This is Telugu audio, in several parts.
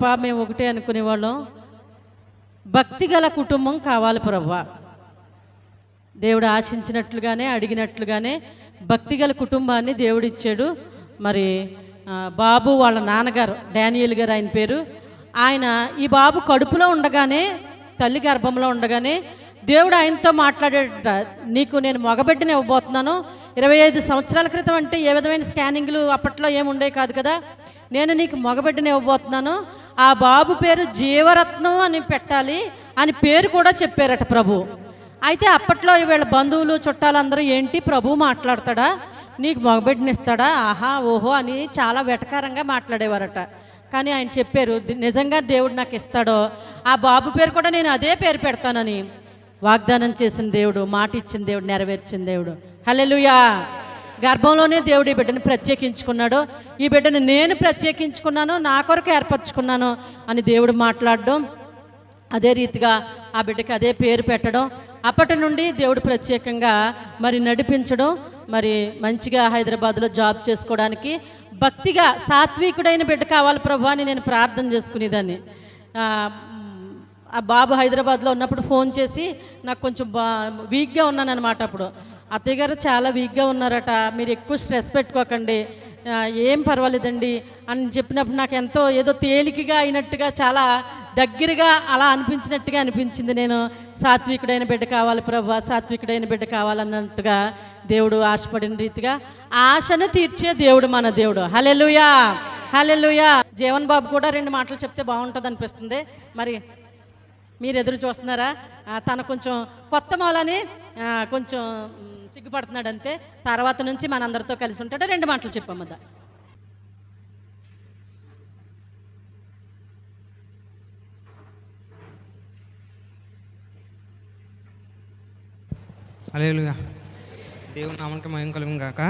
ప్రభా మేము ఒకటే అనుకునేవాళ్ళం భక్తి గల కుటుంబం కావాలి ప్రభా. దేవుడు ఆశించినట్లుగానే అడిగినట్లుగానే భక్తి గల కుటుంబాన్ని దేవుడిచ్చాడు. మరి బాబు వాళ్ళ నాన్నగారు డానియల్ గారు ఆయన పేరు. ఆయన ఈ బాబు కడుపులో ఉండగానే తల్లి గర్భంలో ఉండగానే దేవుడు ఆయనతో మాట్లాడేట నీకు నేను మగబిడ్డని ఇవ్వబోతున్నాను. ఇరవై ఐదు సంవత్సరాల క్రితం అంటే ఏ విధమైన స్కానింగ్లు అప్పట్లో ఏముండే కాదు కదా? నేను నీకు మగబిడ్డని ఇవ్వబోతున్నాను. ఆ బాబు పేరు జీవరత్నం అని పెట్టాలి అని పేరు కూడా చెప్పారట ప్రభు. అయితే అప్పట్లో వీళ్ళ బంధువులు చుట్టాలందరూ ఏంటి ప్రభు మాట్లాడతాడా? నీకు మగబిడ్డని ఇస్తాడా? ఆహా ఓహో అని చాలా వెటకారంగా మాట్లాడేవారట. కానీ ఆయన చెప్పారు నిజంగా దేవుడు నాకు ఇస్తాడో? ఆ బాబు పేరు కూడా నేను అదే పేరు పెడతానని. వాగ్దానం చేసిన దేవుడు మాట ఇచ్చిన దేవుడు నెరవేర్చిన దేవుడు. హల్లెలూయా. గర్భంలోనే దేవుడు ఈ బిడ్డను ప్రత్యేకించుకున్నాడు. ఈ బిడ్డను నేను ప్రత్యేకించుకున్నాను నా కొరకు ఏర్పరచుకున్నాను అని దేవుడు మాట్లాడడం. అదే రీతిగా ఆ బిడ్డకి అదే పేరు పెట్టడం. అప్పటి నుండి దేవుడు ప్రత్యేకంగా మరి నడిపించడం మరి మంచిగా హైదరాబాద్లో జాబ్ చేసుకోవడానికి భక్తిగా సాత్వికుడైన బిడ్డ కావాలి ప్రభు అని నేను ప్రార్థన చేసుకునేదాన్ని. ఆ, ఆ బాబు హైదరాబాద్లో ఉన్నప్పుడు ఫోన్ చేసి నాకు కొంచెం బా వీక్గా ఉన్నాను అనమాట అప్పుడు. అత్తయ్య గారు చాలా వీక్గా ఉన్నారట. మీరు ఎక్కువ స్ట్రెస్ పెట్టుకోకండి. ఏం పర్వాలేదండి అని చెప్పినప్పుడు నాకు ఎంతో ఏదో తేలికగా అయినట్టుగా చాలా దగ్గరగా అలా అనిపించినట్టుగా అనిపించింది నేను. సాత్వికుడైన బిడ్డ కావాలి ప్రభా సాత్వికుడైన బిడ్డ కావాలన్నట్టుగా దేవుడు ఆశపడిన రీతిగా ఆశను తీర్చే దేవుడు మన దేవుడు. హలెలుయా హలెలుయా జీవన్ బాబు కూడా రెండు మాటలు చెప్తే బాగుంటుంది అనిపిస్తుంది. మరి మీరు ఎదురు చూస్తున్నారా? తన కొంచెం కొత్త మూలని కొంచెం సిగ్గుపడుతున్నాడు అంతే తర్వాత నుంచి మనందరితో కలిసి ఉంటాడు. రెండు మాటలు చెప్పమ్మద అలేలుగా దేవుని నామానికి మయం కలుగును గాక.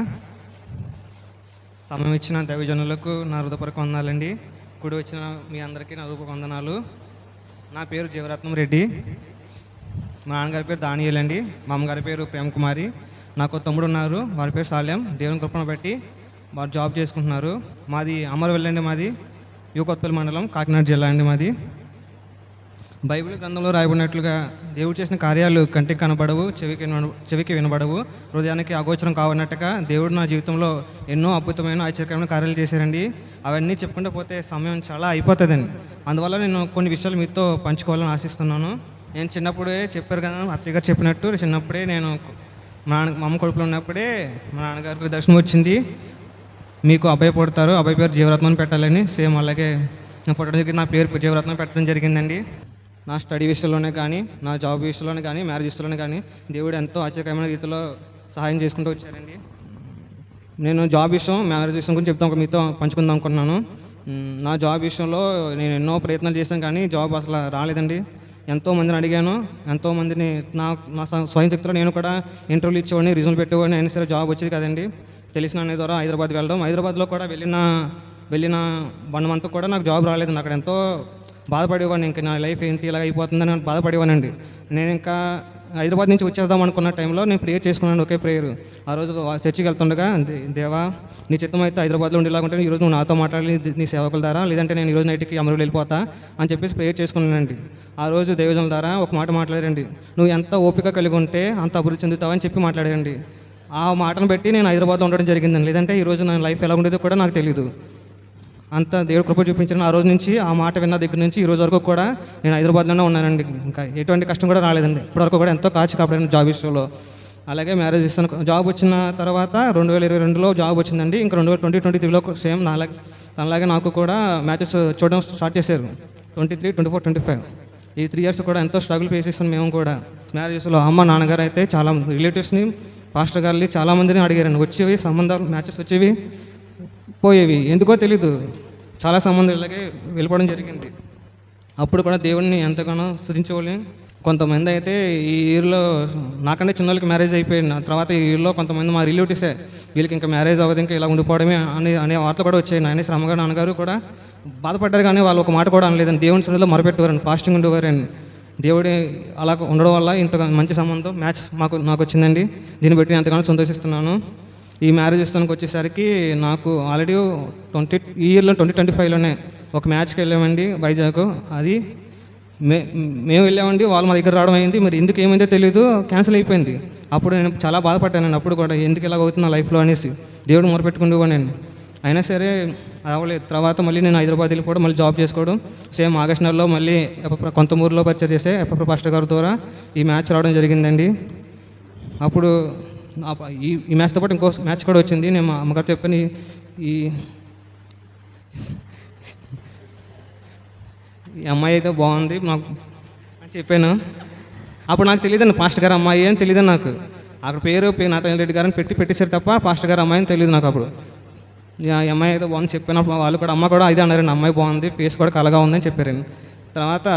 సమయం ఇచ్చిన దైవజనులకు నా హృదయపరకు వందాలండి కుడి వచ్చిన మీ అందరికీ నా రూపకు వందనాలు. నా పేరు జీవరత్నం రెడ్డి. మా నాన్నగారి పేరు దానియల్ అండి. మా అమ్మగారి పేరు ప్రేమ్ కుమారి. నాకు తమ్ముడు ఉన్నారు వారి పేరు సాల్యం. దేవుని కృపణ బట్టి వారు జాబ్ చేసుకుంటున్నారు. మాది అమరవెల్లి అండి మాది. యువకొత్తపల్లి మండలం కాకినాడ జిల్లా అండి మాది. బైబిల్ గ్రంథంలో రాయబడినట్లుగా దేవుడు చేసిన కార్యాలు కంటికి కనబడవు చెవికి చెవికి వినబడవు. హృదయానికి అగోచరం కావన్నట్టుగా దేవుడు నా జీవితంలో ఎన్నో అద్భుతమైన ఆశ్చర్యకరమైన కార్యాలు చేశారండి. అవన్నీ చెప్పుకుంటూ పోతే సమయం చాలా అయిపోతుందండి. అందువల్ల నేను కొన్ని విషయాలు మీతో పంచుకోవాలని ఆశిస్తున్నాను. నేను చిన్నప్పుడే చెప్పారు కదా అత్తయ్య గారు చెప్పినట్టు చిన్నప్పుడే నేను మా నాన్న మా అమ్మ కొడుకులో ఉన్నప్పుడే మా నాన్నగారికి దర్శనం వచ్చింది. మీకు అబ్బాయి పుడతారు అబ్బాయి పేరు జీవరత్నం పెట్టాలని. సేమ్ అలాగే నా పుట్టడం జరిగింది నా పేరు జీవరత్నం పెట్టడం జరిగిందండి. నా స్టడీ విషయంలోనే కానీ నా జాబ్ విషయంలోనే కానీ మ్యారేజ్ విషయంలోనే కానీ దేవుడు ఎంతో ఆశ్చర్యకరమైన రీతిలో సహాయం చేసుకుంటూ వచ్చారండి. నేను జాబ్ విషయం మ్యారేజ్ విషయం గురించి చెప్తాం మీతో పంచుకుందాం అనుకున్నాను నా జాబ్ విషయంలో నేను ఎన్నో ప్రయత్నాలు చేశాను కానీ జాబ్ అసలు రాలేదండి. ఎంతో మందిని అడిగాను ఎంతో మందిని నా నా స్వయం శక్తిలో నేను కూడా ఇంటర్వ్యూలు ఇచ్చేవాడిని రిజల్ట్ పెట్టేవాడిని అయినా సరే జాబ్ వచ్చేది కదండి. తెలిసిన అనే ద్వారా హైదరాబాద్ వెళ్ళడం. హైదరాబాద్లో కూడా వెళ్ళిన వెళ్ళిన వన్ మంత్ కూడా నాకు జాబ్ రాలేదు. అక్కడ ఎంతో బాధపడేవాడిని. ఇంకా నా లైఫ్ ఏంటి ఇలా అయిపోతుందని బాధపడేవానండి. నేను ఇంకా హైదరాబాద్ నుంచి వచ్చేద్దాం అనుకున్న టైంలో నేను ప్రేయర్ చేసుకున్నాను ఒకే ప్రేయర్. ఆ రోజు చర్చికి వెళ్తుండగా దేవా నీ చిత్తం అయితే హైదరాబాద్లో ఉండేలాగుంటే ఈరోజు నువ్వు నాతో మాట్లాడి నీ- సేవకుల ద్వారా లేదంటే నేను ఈరోజు నైట్కి అమరులు వెళ్ళిపోతా అని చెప్పేసి ప్రేయర్ చేసుకున్నానండి. ఆ రోజు దేవజనుల ద్వారా ఒక మాట మాట్లాడండి నువ్వు ఎంత ఓపిక కలిగి ఉంటే అంత అభివృద్ధి చెందుతావని చెప్పి మాట్లాడండి ఆ మాటను బట్టి నేను హైదరాబాద్లో ఉండడం జరిగిందండి. లేదంటే ఈరోజు నా లైఫ్ ఎలా ఉండేదో కూడా నాకు తెలియదు అంత దేవుడు కృప చూపించిన ఆ రోజు నుంచి ఆ మాట విన్న దగ్గర నుంచి ఈ రోజు వరకు కూడా నేను హైదరాబాద్లోనే ఉన్నానండి. ఇంకా ఎటువంటి కష్టం కూడా రాలేదండి. ఇప్పటివరకు కూడా ఎంతో కాచి కాపాడాను జాబ్ విషయంలో. అలాగే మ్యారేజ్ ఇస్తాను జాబ్ వచ్చిన తర్వాత రెండు వేల ఇరవై రెండులో జాబ్ వచ్చిందండి. ఇంకా రెండు వేల ట్వంటీ ట్వంటీ త్రీలో సేమ్ నాలాగే అలాగే నాకు కూడా మ్యాచెస్ చూడడం స్టార్ట్ చేశారు. Twenty three twenty four twenty five. ఈ త్రీ ఇయర్స్ కూడా ఎంతో స్ట్రగుల్ ఫేస్ చేస్తాను మేము కూడా. మ్యారేజెస్లో అమ్మ నాన్నగారు అయితే చాలా రిలేటివ్స్ని పాస్టర్ గారిని చాలామందిని అడిగారండి. వచ్చేవి సంబంధాలు మ్యాచెస్ వచ్చేవి. పోయేవి. ఎందుకో తెలీదు. చాలా సంబంధం ఇలాగే వెళ్ళిపోవడం జరిగింది. అప్పుడు కూడా దేవుడిని ఎంతగానో స్థుతించేవాళ్ళం కొంతమంది అయితే ఈ ఇయర్లో నాకంటే చిన్నోళ్ళకి మ్యారేజ్ అయిపోయింది తర్వాత ఈ ఇయర్లో కొంతమంది మా రిలేటివ్సే వీళ్ళకి ఇంకా మ్యారేజ్ అవ్వదు ఇంకా ఇలా ఉండిపోవడమే అనే అనే వార్త కూడా వచ్చాయి. నాయన శ్రమగా నాన్నగారు కూడా బాధపడ్డారు కానీ వాళ్ళు ఒక మాట కూడా అనలేదని దేవుని సన్నిధిలో మొరపెట్టేవారని ఫాస్టింగ్ ఉండేవారని. దేవుడి అలా ఉండడం వల్ల ఇంత మంచి సంబంధం మ్యాచ్ మాకు నాకు వచ్చిందండి. దీన్ని బట్టి ఎంతగానో సంతోషిస్తున్నాను. ఈ మ్యారేజ్ ఇస్తానికి వచ్చేసరికి నాకు ఆల్రెడీ ట్వంటీ ఈ ఇయర్లో ట్వంటీ ట్వంటీ ఫైవ్లోనే ఒక మ్యాచ్కి వెళ్ళామండి వైజాగ్. అది మే మేము వెళ్ళామండి వాళ్ళు మా దగ్గర రావడం అయింది. మరి ఎందుకు ఏమైందో తెలియదు క్యాన్సిల్ అయిపోయింది. అప్పుడు నేను చాలా బాధపడ్డానండి అప్పుడు కూడా ఎందుకు ఇలాగ అవుతుంది నా లైఫ్లో అనేసి. దేవుడు మొరపెట్టుకుంటూ నేను. అయినా సరే అవ్వలేదు. తర్వాత మళ్ళీ నేను హైదరాబాద్ వెళ్ళిపోవడం మళ్ళీ జాబ్ చేసుకోవడం సేమ్ ఆగస్ట్ నెలలో మళ్ళీ ఎప్ప- కొంత ఊర్లో పరిచయం చేసే ఎప్పప్ర పాస్టర్ గారి ద్వారా ఈ మ్యాచ్ రావడం జరిగిందండి. అప్పుడు ఈ ఈ మ్యాచ్తో పాటు ఇంకో మ్యాచ్ కూడా వచ్చింది. నేను మా అమ్మగారు చెప్పని ఈ ఈ అమ్మాయి అయితే బాగుంది. నాకు అని చెప్పాను. అప్పుడు నాకు తెలియదు పాస్టర్ గారు అమ్మాయి అని తెలియదు నాకు. అక్కడ పేరు పే నారాయణ రెడ్డి అని పెట్టి పెట్టేశారు తప్ప పాస్టర్ గారు అమ్మాయి అని తెలియదు నాకు అప్పుడు. ఈ ఆ అమ్మాయి అయితే బాగుంది చెప్పినప్పుడు వాళ్ళు కూడా అమ్మ కూడా ఇదే అన్నారండి అమ్మాయి బాగుంది ఫేస్ కూడా కలగా ఉందని చెప్పారండి. తర్వాత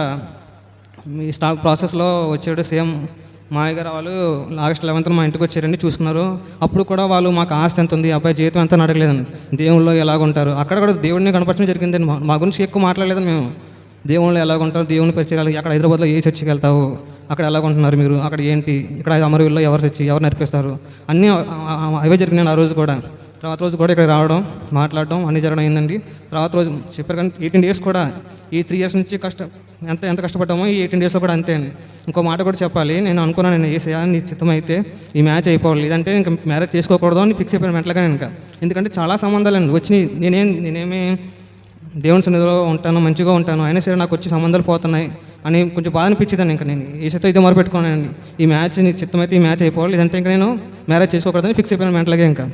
మీ స్టాక్ ప్రాసెస్లో వచ్చాడు సేమ్ మాయ గారు వాళ్ళు ఆగస్ట్ లెవెన్త్ మా ఇంటికి వచ్చారండి చూసుకున్నారు. అప్పుడు కూడా వాళ్ళు మాకు ఆస్తి ఎంత ఉంది అబ్బాయి జీవితం ఎంత అని అడగలేదండి. దేవుళ్ళు ఎలాగ ఉంటారు అక్కడ కూడా దేవుడిని కనపరచడం జరిగిందండి. మా- మా గురించి ఎక్కువ మాట్లాడలేదు మేము. దేవుళ్ళు ఎలాగుంటారు దేవుని పరిచయాలు అక్కడ హైదరాబాద్లో ఏ చర్చికి వెళ్తావు? అక్కడ ఎలాగుంటున్నారు మీరు? అక్కడ ఏంటి? ఇక్కడ అమరవీల్లో ఎవరు చర్చి ఎవరు నడిపిస్తారు? అన్నీ అవే జరిగినాయి ఆ రోజు కూడా. తర్వాత రోజు కూడా ఇక్కడ రావడం మాట్లాడడం అన్ని జరగడం అయిందండి. తర్వాత రోజు చెప్పారు కానీ ఎయిటీన్ డేస్ కూడా ఈ త్రీ ఇయర్స్ నుంచి కష్టం ఎంత ఎంత కష్టపడ్డామో ఈ ఎయిటీన్ డేస్లో కూడా అంతే అండి. ఇంకో మాట కూడా చెప్పాలి నేను అనుకున్నాను నేను ఏ నీ చిత్తం అయితే ఈ మ్యాచ్ అయిపోవాలి. లేదంటే ఇంకా మ్యారేజ్ చేసుకోకూడదు అని ఫిక్స్ అయిపోయాను మెంటల్గా ఇంకా. ఎందుకంటే చాలా సంబంధాలండి వచ్చి నేనేం నేనేమి దేవుని సన్నిధిలో ఉంటాను మంచిగా ఉంటాను అయినా సరే నాకు వచ్చి సంబంధాలు పోతున్నాయి అని కొంచెం బాధ అనిపించేదాన్ని ఇంకా నేను. ఏసైతే అయితే మొరపెట్టుకున్నాను ఈ మ్యాచ్ నీ చిత్తం అయితే ఈ మ్యాచ్ అయిపోవాలి. లేదంటే ఇంకా నేను మ్యారేజ్ చేసుకోకూడదని ఫిక్స్ అయిపోయిన మెంటల్గా ఇంకా.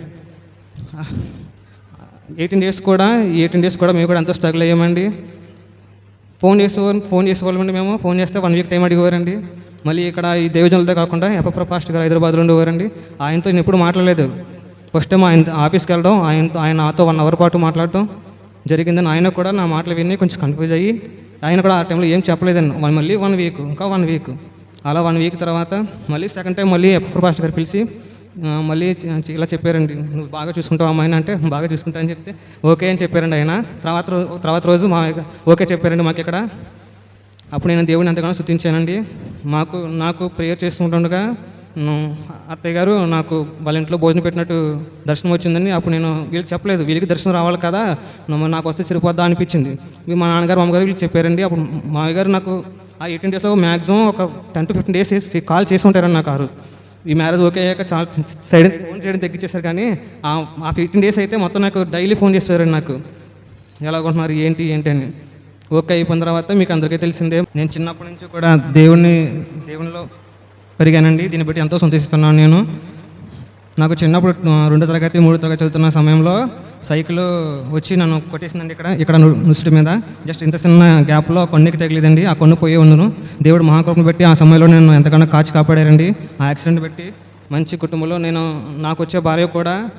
ఎయిటీన్ డేస్ కూడా ఎయిటీన్ డేస్ కూడా మేము కూడా ఎంతో స్ట్రగుల్ అయ్యామండి. ఫోన్ చేసేవారు ఫోన్ చేసేవాళ్ళమండి మేము ఫోన్ చేస్తే వన్ వీక్ టైం అడిగేవారండి. మళ్ళీ ఇక్కడ ఈ దేవజనులతో కాకుండా ఎప్పప్ర పాస్ట్ గారు హైదరాబాద్లో ఉండేవారండి. ఆయనతో నేను ఎప్పుడు మాట్లాడలేదు. ఫస్ట్ టైం ఆయన ఆఫీస్కి వెళ్ళడం ఆయనతో ఆయన నాతో వన్ అవర్ పాటు మాట్లాడటం జరిగిందని ఆయన కూడా నా మాటలు విని కొంచెం కన్ఫ్యూజ్ అయ్యి ఆయన కూడా ఆ టైంలో ఏం చెప్పలేదండి. వన్ మళ్ళీ వన్ వీక్ ఇంకా వన్ వీక్. అలా వన్ వీక్ తర్వాత మళ్ళీ సెకండ్ టైం మళ్ళీ ఎప్పప్ర పాస్ట్ గారు పిలిచి మళ్ళీ ఇలా చెప్పారండి. నువ్వు బాగా చూసుకుంటావు అమ్మాయిని అంటే బాగా చూసుకుంటానని చెప్తే ఓకే అని చెప్పారండి ఆయన. తర్వాత రోజు తర్వాత రోజు మా ఓకే చెప్పారండి మాకు ఇక్కడ. అప్పుడు నేను దేవుడిని ఎంతగానో స్థుతించానండి. మాకు నాకు ప్రేయర్ చేసుకుంటుండగా అత్తయ్య గారు నాకు వాళ్ళ ఇంట్లో భోజనం పెట్టినట్టు దర్శనం వచ్చిందని అప్పుడు నేను వీళ్ళకి చెప్పలేదు. వీళ్ళకి దర్శనం రావాలి కదా నువ్వు నాకు వస్తే సరిపోద్దా అనిపించింది. మీ మా నాన్నగారు మామగారు వీళ్ళు చెప్పారండి. అప్పుడు మామయ్య గారు నాకు ఆ ఎయిటీన్ డేస్లో మ్యాక్సిమం ఒక ten to fifteen days call చేసి ఉంటారండి నా కారు. ఈ మ్యారేజ్ ఓకే అయ్యాక చాలా సైడ్ ఫోన్ చేయడం తగ్గించేశారు కానీ ఆ ఫిఫ్టీన్ డేస్ అయితే మొత్తం నాకు డైలీ ఫోన్ చేసేవారండి నాకు. ఎలాగుంటున్నారు ఏంటి ఏంటి అని. ఓకే అయిపోయిన తర్వాత మీకు అందరికీ తెలిసిందే నేను చిన్నప్పటి నుంచి కూడా దేవుణ్ణి దేవునిలో పెరిగానండి. దీన్ని బట్టి ఎంతో సంతోషిస్తున్నాను నేను. నాకు చిన్నప్పుడు రెండో తరగతి మూడో తరగతి చదువుతున్న సమయంలో సైకిల్ వచ్చి నన్ను కొట్టేసిందండి ఇక్కడ ఇక్కడ ను- నుసుటి మీద. జస్ట్ ఇంత చిన్న గ్యాప్లో కొన్నికి తగిలిదండి. ఆ కొన్ను పోయి ఉన్నాను దేవుడు మహాకృపను పెట్టి ఆ సమయంలో నేను ఎంతగానో కాచి కాపాడారండి. ఆ యాక్సిడెంట్ పెట్టి మంచి కుటుంబంలో నేను నాకు వచ్చే భార్య కూడా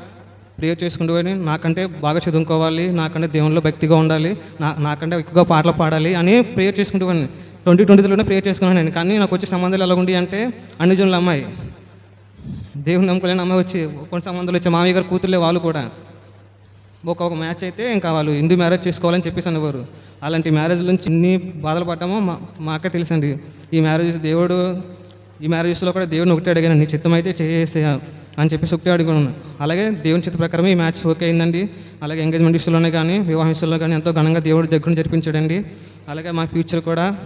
ప్రేయర్ చేసుకుంటూ పోయి నాకంటే బాగా చదువుకోవాలి నాకంటే దేవునిలో భక్తిగా ఉండాలి నా నాకంటే ఎక్కువగా పాటలు పాడాలి అని ప్రేయర్ చేసుకుంటూ పోయాను ట్వంటీ ట్వంటీలోనే ప్రేయర్ చేసుకున్నాను నేను. కానీ నాకు వచ్చే సంబంధాలు ఎలా ఉండి అంటే అన్ని జనుల అమ్మాయి. దేవుని నమ్ముకోలేని అమ్మాయి వచ్చి కొన్ని సంబంధాలు వచ్చే మామయ్య గారు కూతుర్లే వాళ్ళు కూడా. ఒక ఒక మ్యాచ్ అయితే ఇంకా వాళ్ళు హిందూ మ్యారేజ్ చేసుకోవాలని చెప్పేసి అనేవారు. అలాంటి మ్యారేజ్ నుంచి ఎన్ని బాధలు పడ్డామో మా మాకే తెలుసండి. ఈ మ్యారేజ్ దేవుడు ఈ మ్యారేజెస్లో కూడా దేవుడిని ఒకటే అడిగాను నీ చిత్తం అయితే చేసే అని చెప్పేసి ఒకటే అడిగాను. అలాగే దేవుని చిత్త ప్రకారం ఈ మ్యాచ్ ఓకే అయిందండి. అలాగే ఎంగేజ్మెంట్ విషయంలోనే కానీ వివాహ విషయంలో కానీ ఎంతో ఘనంగా దేవుడి దగ్గర జరిపించాడండి. అలాగే మా ఫ్యూచర్ కూడా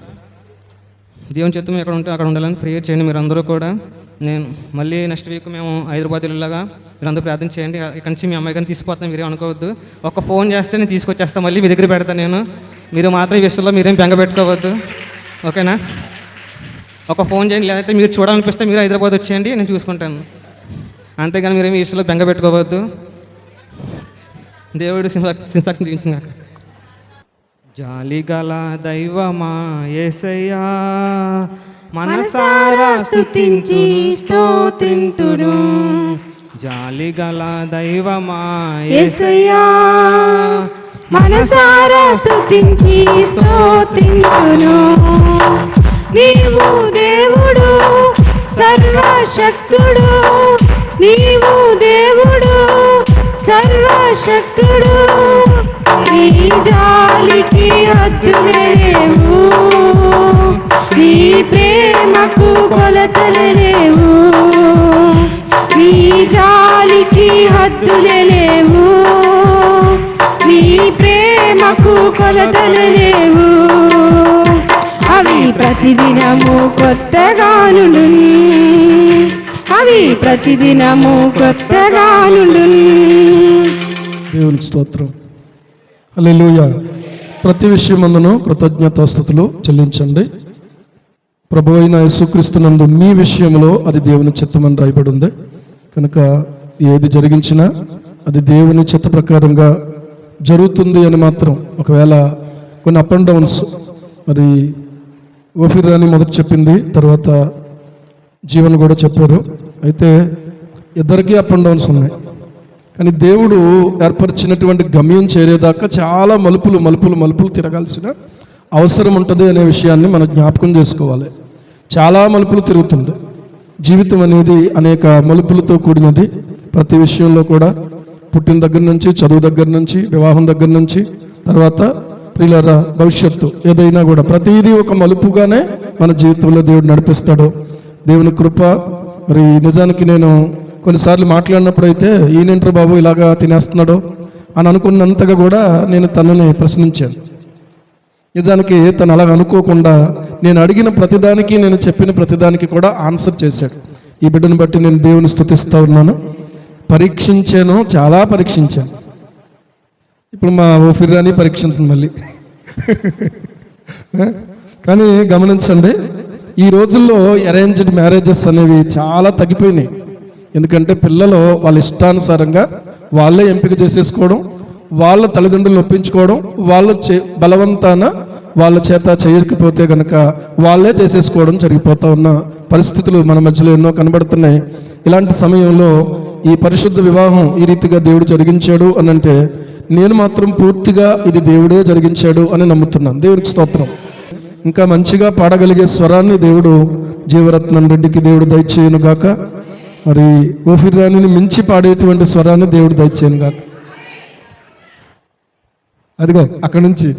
దేవుని చిత్తం ఎక్కడ ఉంటే అక్కడ ఉండాలని ప్రేయర్ చేయండి మీరు అందరూ కూడా. నేను మళ్ళీ నెక్స్ట్ వీక్ మేము హైదరాబాద్ వెళ్ళగా మీరందరూ ప్రార్థన చేయండి. ఇక్కడి నుంచి మీ అమ్మాయి కానీ తీసుకుపోతాను మీరేం అనుకోవద్దు. ఒక ఫోన్ చేస్తే నేను తీసుకొచ్చేస్తాను మళ్ళీ మీ దగ్గర పెడతాను నేను. మీరు మాత్రం ఈ విషయంలో మీరేం బెంగ పెట్టుకోవద్దు. ఓకేనా? ఒక ఫోన్ చేయండి లేదంటే మీరు చూడాలనిపిస్తే మీరు హైదరాబాద్ వచ్చేయండి నేను చూసుకుంటాను. అంతేగాని మీరేమి ఈ విషయంలో బెంగ పెట్టుకోవద్దు. దేవుడు సింసాక్షన్ తీయించిన జాలిగల దైవమా ఏసయ్యా. మనసారా స్తుతించి స్తోత్రింతును. జాలిగల దైవమా యేసయ్యా మనసారా స్తుతించి స్తోత్రించును నీవు దేవుడు సర్వశక్తుడు. నీవు దేవుడు సర్వశక్తుడు. నీ జాలికి కొలతలు లేవు. అవి ప్రతిదినము కొత్తగానుండు అవి ప్రతిదినము కొత్తగానుండు దేవునికి స్తోత్రం. అల్లెలుయ ప్రతి విషయమందును కృతజ్ఞతాస్థుతులు చెల్లించండి. ప్రభు అయిన యేసుక్రీస్తునందు మీ విషయంలో అది దేవుని చిత్తమని రాయబడి ఉంది కనుక ఏది జరిగించినా అది దేవుని చిత్త ప్రకారంగా జరుగుతుంది అని మాత్రం ఒకవేళ కొన్ని అప్ అండ్ డౌన్స్ మరి ఓఫిర్ రాణి మొదటి చెప్పింది తర్వాత జీవన్ కూడా చెప్పారు. అయితే ఇద్దరికీ అప్ అండ్ డౌన్స్ ఉన్నాయి. కానీ దేవుడు ఏర్పరిచినటువంటి గమ్యం చేరేదాకా చాలా మలుపులు మలుపులు మలుపులు తిరగాల్సిన అవసరం ఉంటుంది అనే విషయాన్ని మనం జ్ఞాపకం చేసుకోవాలి. చాలా మలుపులు తిరుగుతుంది జీవితం అనేది అనేక మలుపులతో కూడినది. ప్రతి విషయంలో కూడా పుట్టిన దగ్గర నుంచి చదువు దగ్గర నుంచి వివాహం దగ్గర నుంచి తర్వాత ప్రియులరా భవిష్యత్తు ఏదైనా కూడా ప్రతిదీ ఒక మలుపుగానే మన జీవితంలో దేవుడు నడిపిస్తాడు. దేవుని కృప మరి నిజానికి నేను కొన్నిసార్లు మాట్లాడినప్పుడు అయితే ఈయనంటారు బాబు ఇలాగా తినేస్తున్నాడు? అని అనుకున్నంతగా కూడా నేను తనని ప్రశ్నించాను. నిజానికి తను అలాగ అనుకోకుండా నేను అడిగిన ప్రతిదానికి నేను చెప్పిన ప్రతిదానికి కూడా ఆన్సర్ చేశాడు. ఈ బిడ్డను బట్టి నేను దేవుని స్థుతిస్తూ ఉన్నాను. పరీక్షించాను చాలా పరీక్షించాను. ఇప్పుడు మా ఓఫిరాని పరీక్షించింది మళ్ళీ. కానీ గమనించండి ఈ రోజుల్లో అరేంజ్డ్ మ్యారేజెస్ అనేవి చాలా తగ్గిపోయినాయి. ఎందుకంటే పిల్లలు వాళ్ళ ఇష్టానుసారంగా వాళ్ళే ఎంపిక చేసేసుకోవడం వాళ్ళ తల్లిదండ్రులు ఒప్పించుకోవడం వాళ్ళ చే బలవంతాన వాళ్ళ చేత చేయకపోతే కనుక వాళ్ళే చేసేసుకోవడం జరిగిపోతూ ఉన్న పరిస్థితులు మన మధ్యలో ఎన్నో కనబడుతున్నాయి. ఇలాంటి సమయంలో ఈ పరిశుద్ధ వివాహం ఈ రీతిగా దేవుడు జరిగించాడు అనంటే నేను మాత్రం పూర్తిగా ఇది దేవుడే జరిగించాడు అని నమ్ముతున్నాను. దేవుడికి స్తోత్రం. ఇంకా మంచిగా పాడగలిగే స్వరాన్ని దేవుడు జీవరత్నం రెడ్డికి దేవుడు దయచేయను గాక. మరి ఓఫిర్ రాణిని మించి పాడేటువంటి స్వరాన్ని దేవుడు దయచేయను గాక. అదిగో అక్కడి నుంచి.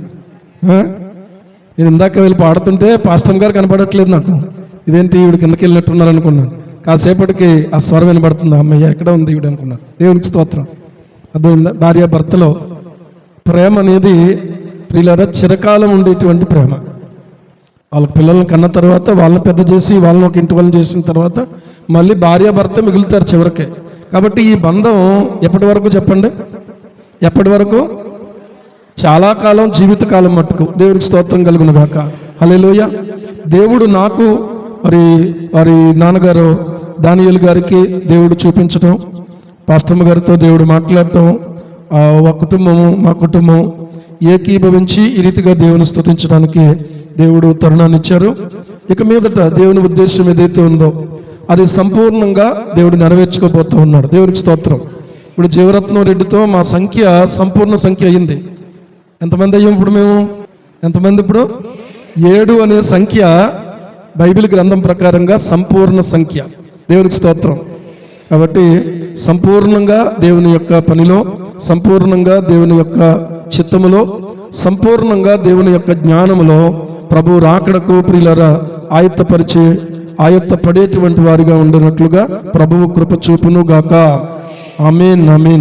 నేను ఇందాక వెళ్ళి పాడుతుంటే పాస్టమ్ గారు కనపడట్లేదు నాకు. ఇదేంటి ఈవిడ కిందకి వెళ్ళినట్టున్నారు అనుకున్నాను. కాసేపటికి ఆ స్వరం వినబడుతుంది. అమ్మయ్య ఎక్కడ ఉంది ఈవిడ అనుకున్నాను. దేవునికి స్తోత్రం. అర్థమైందా భార్య భర్తలో ప్రేమ అనేది ప్రియులారా చిరకాలం ఉండేటువంటి ప్రేమ. వాళ్ళ పిల్లల్ని కన్న తర్వాత వాళ్ళని పెద్ద చేసి వాళ్ళని ఒక ఇంటి వాళ్ళని చేసిన తర్వాత మళ్ళీ భార్య భర్త మిగులుతారు చివరికి. కాబట్టి ఈ బంధం ఎప్పటి వరకు చెప్పండి? ఎప్పటి వరకు? చాలా కాలం జీవితకాలం మట్టుకు. దేవునికి స్తోత్రం కలుగును గాక హలేలోయ దేవుడు నాకు మరి వారి నాన్నగారు దానియలు గారికి దేవుడు చూపించడం పాస్టమ్మ గారితో దేవుడు మాట్లాడటం ఒక కుటుంబము మా కుటుంబం ఏకీభవించి ఈ రీతిగా దేవుని స్థుతించడానికి దేవుడు తరుణాన్ని ఇచ్చారు. ఇక మీదట దేవుని ఉద్దేశం ఏదైతే ఉందో అది సంపూర్ణంగా దేవుడు నెరవేర్చుకోబోతూ ఉన్నాడు. దేవునికి స్తోత్రం. ఇప్పుడు జీవరత్నం రెడ్డితో మా సంఖ్య సంపూర్ణ సంఖ్య అయింది. ఎంతమంది అయ్యాం ఇప్పుడు మేము? ఎంతమంది ఇప్పుడు? ఏడు అనే సంఖ్య బైబిల్ గ్రంథం ప్రకారంగా సంపూర్ణ సంఖ్య. దేవునికి స్తోత్రం. కాబట్టి సంపూర్ణంగా దేవుని యొక్క పనిలో సంపూర్ణంగా దేవుని యొక్క చిత్తములో సంపూర్ణంగా దేవుని యొక్క జ్ఞానములో ప్రభు రాకడకు ప్రియులరా ఆయత్తపరిచే ఆయత్త పడేటువంటి వారిగా ఉండినట్లుగా ప్రభువు కృప చూపును గాక ఆమెన్. అమీన్